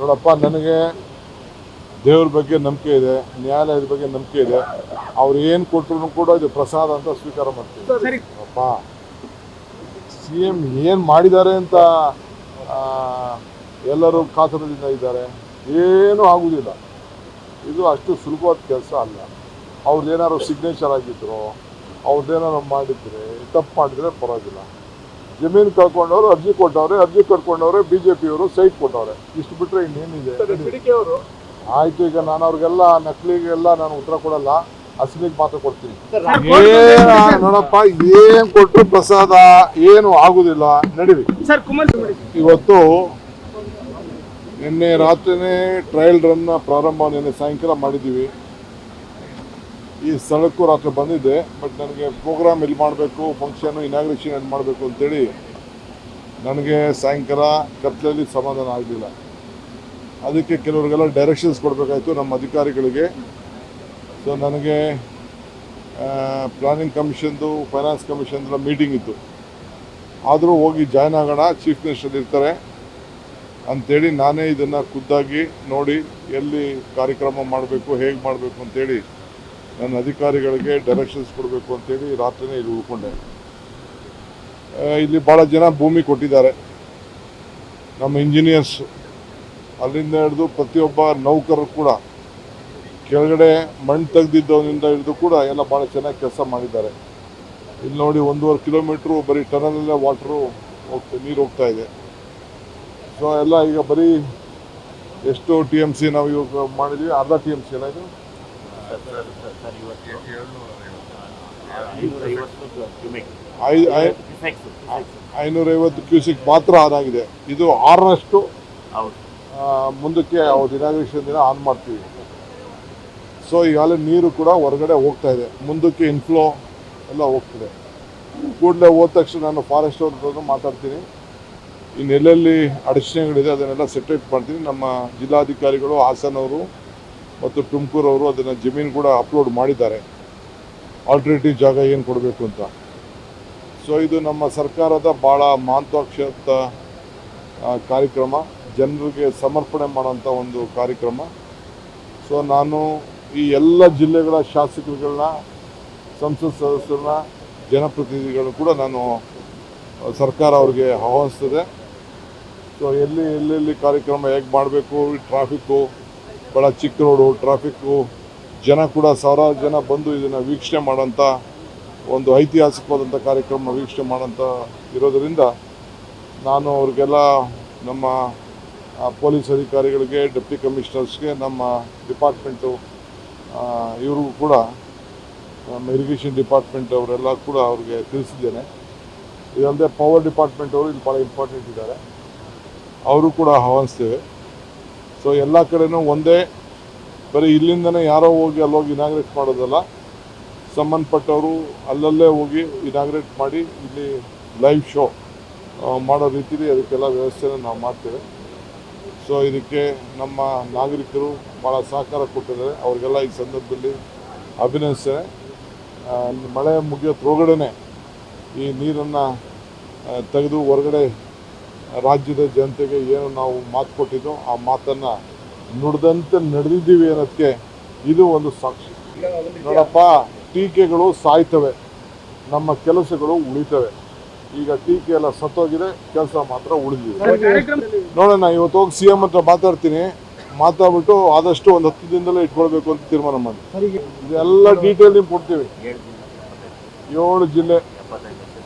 ನೋಡಪ್ಪ ನನಗೆ ದೇವ್ರ ಬಗ್ಗೆ ನಂಬಿಕೆ ಇದೆ ನ್ಯಾಯಾಲಯದ ಬಗ್ಗೆ ನಂಬಿಕೆ ಇದೆ. ಅವ್ರು ಏನು ಕೊಟ್ಟರು ಕೂಡ ಇದು ಪ್ರಸಾದ ಅಂತ ಸ್ವೀಕಾರ ಮಾಡ್ತೀವಿ. ಅಪ್ಪ ಸಿ ಎಂ ಏನು ಮಾಡಿದ್ದಾರೆ ಅಂತ ಎಲ್ಲರೂ ಕಾತರದಿಂದ ಇದ್ದಾರೆ. ಏನೂ ಆಗುವುದಿಲ್ಲ ಇದು ಅಷ್ಟು ಸುಲಭವಾದ ಕೆಲಸ ಅಲ್ಲ. ಅವ್ರದ್ದೇನಾದ್ರು ಸಿಗ್ನೇಚರ್ ಆಗಿದ್ರು ಅವ್ರದ್ದೇನಾದ್ರು ಮಾಡಿದರೆ ತಪ್ಪು ಮಾಡಿದರೆ ಪರವಾಗಿಲ್ಲ. ಜಮೀನು ಕಳ್ಕೊಂಡವ್ರು ಅರ್ಜಿ ಕೊಟ್ಟವ್ರೆ ಅರ್ಜಿ ಕಟ್ಕೊಂಡವ್ರೆ ಬಿ ಜೆ ಪಿಯವರು ಸೈಟ್ ಕೊಟ್ಟವ್ರೆ. ಇಷ್ಟು ಬಿಟ್ಟರೆ ಇನ್ನೇನಿದೆ? ಬಿಡಿಕೆ ಅವರು? ಆಯ್ತು ಈಗ ನಾನು ಅವ್ರಿಗೆಲ್ಲ ನಕಲಿಗೆಲ್ಲ ನಾನು ಉತ್ತರ ಕೊಡಲ್ಲ. ಅಸಲಿಗೆ ಮಾತ್ರ ಕೊಡ್ತೀನಿ. ನೋಡಪ್ಪ ಏನ್ ಕೊಟ್ಟರು ಪ್ರಸಾದ ಏನು ಆಗುದಿಲ್ಲ. ಕುಮಾರಸ್ವಾಮಿ ಇವತ್ತು ನಿನ್ನೆ ರಾತ್ರಿನೇ ಟ್ರಯಲ್ ರನ್ ಪ್ರಾರಂಭ ನಿನ್ನೆ ಸಾಯಂಕಾಲ ಮಾಡಿದ್ದೀವಿ. ಈ ಸ್ಥಳಕ್ಕೂ ರಾತ್ರಿ ಬಂದಿದ್ದೆ ಬಟ್ ನನಗೆ ಪ್ರೋಗ್ರಾಮ್ ಎಲ್ಲಿ ಮಾಡಬೇಕು ಫಂಕ್ಷನ್ ಇನಾಗ್ರೇಷನ್ ಎಲ್ಲಿ ಮಾಡಬೇಕು ಅಂತೇಳಿ ನನಗೆ ಸಾಯಂಕಾಲ ಕತ್ತಲಲ್ಲಿ ಸಮಾಧಾನ ಆಗಲಿಲ್ಲ. ಅದಕ್ಕೆ ಕೆಲವರಿಗೆಲ್ಲ ಡೈರೆಕ್ಷನ್ಸ್ ಕೊಡಬೇಕಾಯ್ತು ನಮ್ಮ ಅಧಿಕಾರಿಗಳಿಗೆ. ಸೊ ನನಗೆ ಪ್ಲಾನಿಂಗ್ ಕಮಿಷನ್ದು ಫೈನಾನ್ಸ್ ಕಮಿಷನ್ದೆಲ್ಲ ಮೀಟಿಂಗ್ ಇತ್ತು. ಆದರೂ ಹೋಗಿ ಜಾಯ್ನ್ ಆಗೋಣ ಚೀಫ್ ಮಿನಿಸ್ಟರ್ ಇರ್ತಾರೆ ಅಂಥೇಳಿ ನಾನೇ ಇದನ್ನು ಖುದ್ದಾಗಿ ನೋಡಿ ಎಲ್ಲಿ ಕಾರ್ಯಕ್ರಮ ಮಾಡಬೇಕು, ಹೇಗೆ ಮಾಡಬೇಕು ಅಂತೇಳಿ ನನ್ನ ಅಧಿಕಾರಿಗಳಿಗೆ ಡೈರೆಕ್ಷನ್ಸ್ ಕೊಡಬೇಕು ಅಂತೇಳಿ ರಾತ್ರಿನೇ ಇಲ್ಲಿ ಉಳ್ಕೊಂಡೆ. ಇಲ್ಲಿ ಭಾಳ ಜನ ಭೂಮಿ ಕೊಟ್ಟಿದ್ದಾರೆ. ನಮ್ಮ ಇಂಜಿನಿಯರ್ಸ್ ಅಲ್ಲಿಂದ ಹಿಡಿದು ಪ್ರತಿಯೊಬ್ಬ ನೌಕರರು ಕೂಡ ಕೆಳಗಡೆ ಮಣ್ಣು ತೆಗೆದಿದ್ದವನಿಂದ ಹಿಡಿದು ಕೂಡ ಎಲ್ಲ ಭಾಳ ಚೆನ್ನಾಗಿ ಕೆಲಸ ಮಾಡಿದ್ದಾರೆ. ಇಲ್ಲಿ ನೋಡಿ ಒಂದೂವರೆ ಕಿಲೋಮೀಟ್ರು ಬರೀ ಟನಲಲ್ಲೇ ವಾಟ್ರು ಹೋಗ್ತಾ, ನೀರು ಹೋಗ್ತಾ ಇದೆ. ಸೊ ಎಲ್ಲ ಈಗ ಬರೀ ಎಷ್ಟು ಟಿ ಎಂ ಸಿ ನಾವು ಇವಾಗ ಮಾಡಿದ್ವಿ, ಅರ್ಧ ಟಿ ಎಂ ಸಿ ಅಲ್ಲ ಇದು ಐ ಐ ಐನೂರೈವತ್ತು ಕ್ಯೂಸಿಕ್ ಮಾತ್ರ ಆನ್ ಆಗಿದೆ. ಇದು ಆರರಷ್ಟು ಮುಂದಕ್ಕೆ ಅವ್ರ ಇನಾಗ್ರೇಷನ್ ದಿನ ಆನ್ ಮಾಡ್ತೀವಿ. ಸೊ ಈಗಾಗಲೇ ನೀರು ಕೂಡ ಹೊರಗಡೆ ಹೋಗ್ತಾ ಇದೆ. ಮುಂದಕ್ಕೆ ಇನ್ಫ್ಲೋ ಎಲ್ಲ ಹೋಗ್ತಿದೆ. ಕೂಡಲೇ ಹೋದ ತಕ್ಷಣ ನಾನು ಫಾರೆಸ್ಟ್ ಅವ್ರ ಹತ್ರ ಮಾತಾಡ್ತೀನಿ. ಇನ್ನೆಲ್ಲೆಲ್ಲಿ ಅಡಚಣೆಗಳಿದೆ, ಅದನ್ನೆಲ್ಲ ಸೆಟ್ರೇಟ್ ಮಾಡ್ತೀನಿ. ನಮ್ಮ ಜಿಲ್ಲಾಧಿಕಾರಿಗಳು, ಹಾಸನವರು ಮತ್ತು ಅವರು ಅದನ್ನು ಜಮೀನು ಕೂಡ ಅಪ್ಲೋಡ್ ಮಾಡಿದ್ದಾರೆ. ಆಲ್ಟರ್ನೇಟಿವ್ ಜಾಗ ಏನು ಕೊಡಬೇಕು ಅಂತ. ಸೊ ಇದು ನಮ್ಮ ಸರ್ಕಾರದ ಭಾಳ ಮಹತ್ವಾಕ್ಷತ ಕಾರ್ಯಕ್ರಮ. ಜನರಿಗೆ ಸಮರ್ಪಣೆ ಮಾಡೋಂಥ ಒಂದು ಕಾರ್ಯಕ್ರಮ. ಸೊ ನಾನು ಈ ಎಲ್ಲ ಜಿಲ್ಲೆಗಳ ಶಾಸಕರುಗಳನ್ನ, ಸಂಸತ್ ಸದಸ್ಯರನ್ನ ಜನಪ್ರತಿನಿಧಿಗಳು ಕೂಡ ನಾನು ಸರ್ಕಾರ ಅವ್ರಿಗೆ ಆಹ್ವಾನಿಸ್ತದೆ ಸೊ ಎಲ್ಲಿ, ಎಲ್ಲೆಲ್ಲಿ ಕಾರ್ಯಕ್ರಮ ಹೇಗೆ ಮಾಡಬೇಕು ಟ್ರಾಫಿಕ್ಕು ಭಾಳ ಚಿಕ್ಕ ರೋಡು ಟ್ರಾಫಿಕ್ಕು ಜನ ಕೂಡ ಸಾವಿರಾರು ಜನ ಬಂದು ಇದನ್ನು ವೀಕ್ಷಣೆ ಮಾಡೋಂಥ ಒಂದು ಐತಿಹಾಸಿಕವಾದಂಥ ಕಾರ್ಯಕ್ರಮ ವೀಕ್ಷಣೆ ಮಾಡೋಂಥ ಇರೋದರಿಂದ ನಾನು ಅವ್ರಿಗೆಲ್ಲ ನಮ್ಮ ಪೊಲೀಸ್ ಅಧಿಕಾರಿಗಳಿಗೆ, ಡೆಪ್ಟಿ ಕಮಿಷನರ್ಸ್ಗೆ, ನಮ್ಮ ಡಿಪಾರ್ಟ್ಮೆಂಟು ಇವ್ರಿಗೂ ಕೂಡ, ನಮ್ಮ ಇರಿಗೇಷನ್ ಡಿಪಾರ್ಟ್ಮೆಂಟ್ ಅವರೆಲ್ಲ ಕೂಡ ಅವ್ರಿಗೆ ತಿಳಿಸಿದ್ದೇನೆ. ಇದಲ್ಲದೆ ಪವರ್ ಡಿಪಾರ್ಟ್ಮೆಂಟ್ ಅವರು ಇಲ್ಲಿ ಭಾಳ ಇಂಪಾರ್ಟೆಂಟ್ ಇದ್ದಾರೆ. ಅವರು ಕೂಡ ಆಹ್ವಾನಿಸ್ತೇವೆ. ಸೊ ಎಲ್ಲ ಕಡೆನೂ ಒಂದೇ, ಬರೀ ಇಲ್ಲಿಂದನೇ ಯಾರೋ ಹೋಗಿ ಅಲ್ಲೋಗಿ ಇನಾಗ್ರೇಟ್ ಮಾಡೋದಲ್ಲ. ಸಂಬಂಧಪಟ್ಟವರು ಅಲ್ಲಲ್ಲೇ ಹೋಗಿ ಇನಾಗ್ರೇಟ್ ಮಾಡಿ ಇಲ್ಲಿ ಲೈವ್ ಶೋ ಮಾಡೋ ರೀತಿಲಿ ಅದಕ್ಕೆಲ್ಲ ವ್ಯವಸ್ಥೆನ ನಾವು ಮಾಡ್ತೇವೆ. ಸೊ ಇದಕ್ಕೆ ನಮ್ಮ ನಾಗರಿಕರು ಭಾಳ ಸಹಕಾರ ಕೊಟ್ಟಿದ್ದಾರೆ. ಅವ್ರಿಗೆಲ್ಲ ಈ ಸಂದರ್ಭದಲ್ಲಿ ಅಭಿನಂದಿಸ್ತೇನೆ ಮಳೆ ಮುಗಿಯೋ ಮುಗಿಯೋದ್ರೊಳಗಡೆ ಈ ನೀರನ್ನು ತೆಗೆದು ಹೊರಗಡೆ ರಾಜ್ಯದ ಜನತೆಗೆ ಏನು ನಾವು ಮಾತು ಕೊಟ್ಟಿದ್ದೋ ಆ ಮಾತನ್ನು ನುಡಿದಂತೆ ನಡೆದಿದ್ದೀವಿ ಅನ್ನೋದಕ್ಕೆ ಇದು ಒಂದು ಸಾಕ್ಷಿ. ನೋಡಪ್ಪ, ಟೀಕೆಗಳು ಸಾಯ್ತವೆ. ನಮ್ಮ ಕೆಲಸಗಳು ಉಳಿತವೆ. ಈಗ ಟೀಕೆ ಎಲ್ಲ ಸತ್ತೋಗಿದೆ, ಕೆಲಸ ಮಾತ್ರ ಉಳಿದಿದೆ. ನೋಡೋಣ ಇವತ್ತು ಹೋಗಿ ಸಿ ಎಂ ಹತ್ರ ಮಾತಾಡ್ತೀನಿ. ಮಾತಾಡ್ಬಿಟ್ಟು ಆದಷ್ಟು ಒಂದು ಹತ್ತು ದಿನದಲ್ಲೇ ಇಟ್ಕೊಳ್ಬೇಕು ಅಂತ ತೀರ್ಮಾನ ಮಾಡಿ. ಇದೆಲ್ಲ ಡೀಟೇಲ್ ನಿಮ್ಗೆ ಕೊಡ್ತೀವಿ. ಏಳು ಜಿಲ್ಲೆ.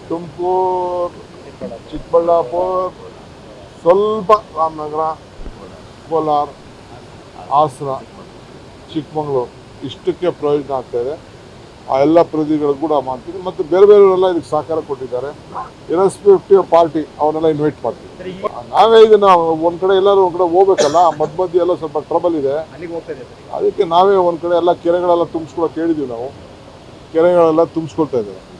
ತುಮಕೂರು, ಚಿಕ್ಕಬಳ್ಳಾಪುರ ಸ್ವಲ್ಪ ರಾಮನಗರ, ಕೋಲಾರ, ಹಾಸನ, ಚಿಕ್ಕಮಗಳೂರು ಇಷ್ಟಕ್ಕೆ ಪ್ರಯೋಜನ ಆಗ್ತಾ ಇದೆ. ಆ ಎಲ್ಲ ಪ್ರತಿಗಳು ಕೂಡ ಮಾಡ್ತೀವಿ ಮತ್ತು ಬೇರೆ ಬೇರೆಯವರೆಲ್ಲ ಇದಕ್ಕೆ ಸಹಕಾರ ಕೊಟ್ಟಿದ್ದಾರೆ. ಇರೆಸ್ಪೆಕ್ಟಿವ್ ಪಾರ್ಟಿ ಅವನ್ನೆಲ್ಲ ಇನ್ವೈಟ್ ಮಾಡ್ತೀವಿ ನಾವೇ ಇದನ್ನ ಒಂದು ಕಡೆ ಎಲ್ಲರೂ ಒಂದು ಕಡೆ ಹೋಗ್ಬೇಕಲ್ಲ, ಮಧ್ಯ ಮಧ್ಯೆ ಎಲ್ಲ ಸ್ವಲ್ಪ ಟ್ರಬಲ್ ಇದೆ. ಅದಕ್ಕೆ ನಾವೇ ಒಂದು ಕಡೆ ಎಲ್ಲ ಕೆರೆಗಳೆಲ್ಲ ತುಂಬಿಸ್ಕೊಳಕ್ಕೆ ಹೇಳಿದೀವಿ ನಾವು. ಕೆರೆಗಳೆಲ್ಲ ತುಂಬಿಸ್ಕೊಳ್ತಾ ಇದ್ದೇವೆ.